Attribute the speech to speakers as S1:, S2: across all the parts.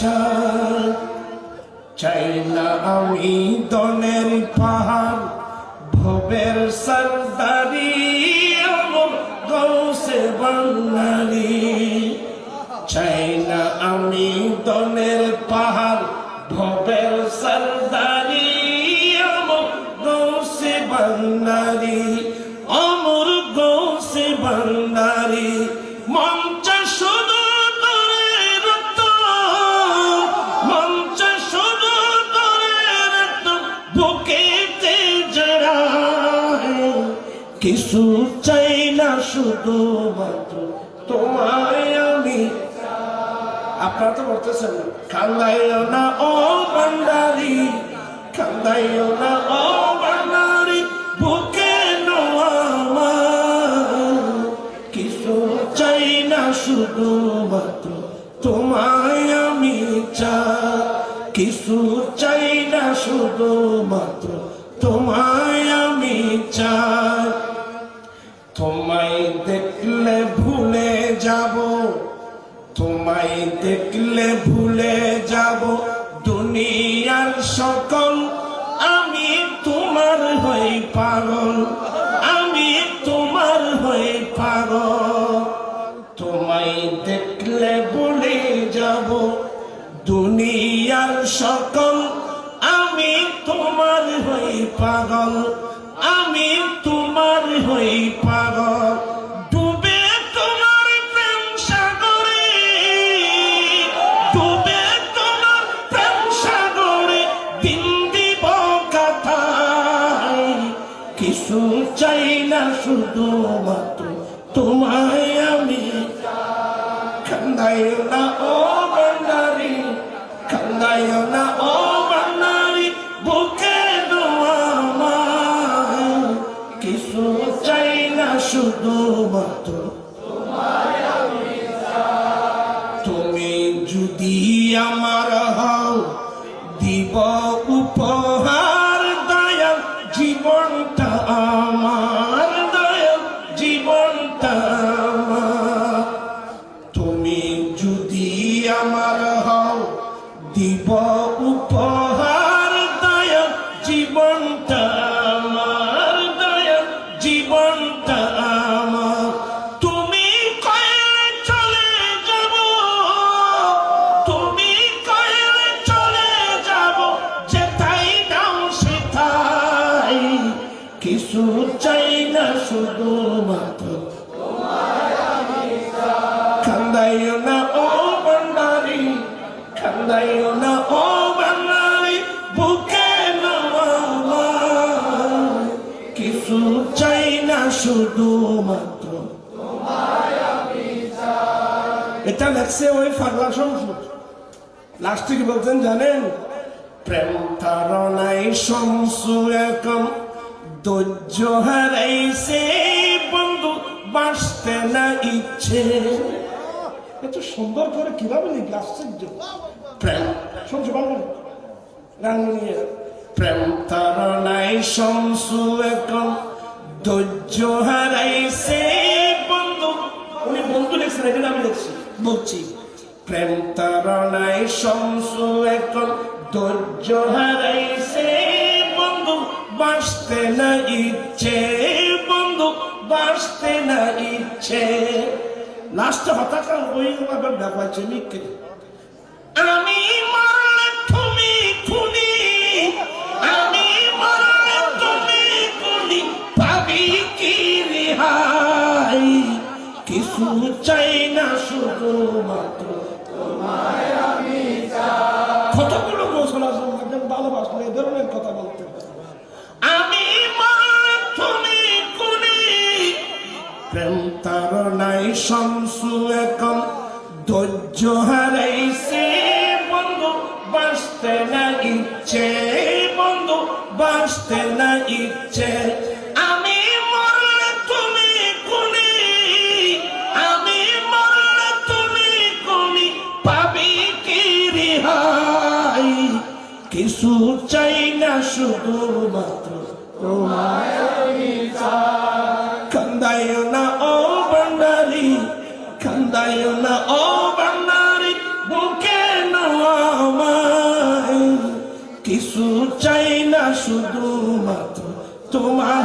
S1: চাই চাই না আমি দনের পাহাড়, ভবের সরদারি গৌসে বাঙালি। চাই না আমি দনের পাহাড়, ভবের সরদারি গৌসে বাঙালি। কিছু চাই না শুধু মাত্র তোমায় আমি আপনারা তো বলতেছেন, কান্দাইও না, ও বান্দারি কান্দাইও না, ও বান্দারি বুকে কিছু চাই না শুধু মাত্র তোমায় আমি চাই। কিছু চাই না শুধু মাত্র তোমায় আমি তোমায় দেখলে ভুলে যাব। তোমায় দেখলে ভুলে যাব। দুনিয়ার সকল, আমি তোমার হই পাগল। আমি তোমার হই পাগল। তোমায় দেখলে ভুলে যাব। দুনিয়ার সকল, আমি তোমার হই পাগল। আমি তোমার হই পাগল। চাই না শুধু মাত্র তোমায় আমি কান্দাইও না, ও বান্দারি, কান্দাইও না, ও বান্দারি, বুকে কিছু চাই না শুধু মাত্র তুমি যদি আমার হও দিব তুমি যদি আমার হও, দিব উপহার দয়াল জীবনটা আমার দয়াল জীবনটা আমার। তুমি কয়ে চলে যাব, তুমি কয়ে চলে যাব যেটাই দাও সেটাই কিছু চাই না শুধু মাত্র এটা লেখছে ওই ফাগলা সংসদ লাস্টে কি বলতেন জানেন? প্রেম তারনাই শমসু একম, ধৈর্য হারাইছে, বন্ধু বাঁচতে না ইচ্ছে। এত সুন্দর করে কীভাবে লিখে আশ্চর্য। প্রেম। শুনছো বাংলা রাঙ্গুনিয়া প্রেম তারনাই শমসু একম ধৈর্য হারাইছে বন্ধু। উনি বন্ধু লিখছেন এখানে আমি লিখছি। বলছি। প্রেম তারনাই শমসু একম ধৈর্য হারাইছে বন্ধু। বাঁচতে না ইচ্ছে বন্ধু। বাঁচতে না ইচ্ছে। লাস্টে হতাশা ওই আবার দেখাচ্ছে মিকে কতগুলো গোসল ভালোবাসলে কথা বলতে। প্রেম তার নাই শমসু একম। ধৈর্য হারাইছে বন্ধু, বাঁচতে না ইচ্ছে। বন্ধু, বাঁচতে না ইচ্ছে। রেহাই কিছু চাই না শুধু মাত্র তোমায়। কান্দাইও না ও বান্দারি কান্দাইও না ও বান্দারি বুকে নামায় কিছু চাই শুধু মাত্র তোমার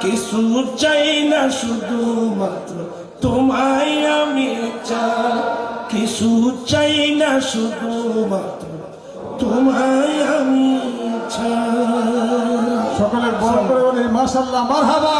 S1: কিছু চাই না শুধু মাত্র তোমায় আমি চাই। কিছু চাই না শুধু মাত্র তোমায় আমি চাই।
S2: সকলে বড় করে বলি মাসাল্লাহ মারহাবা।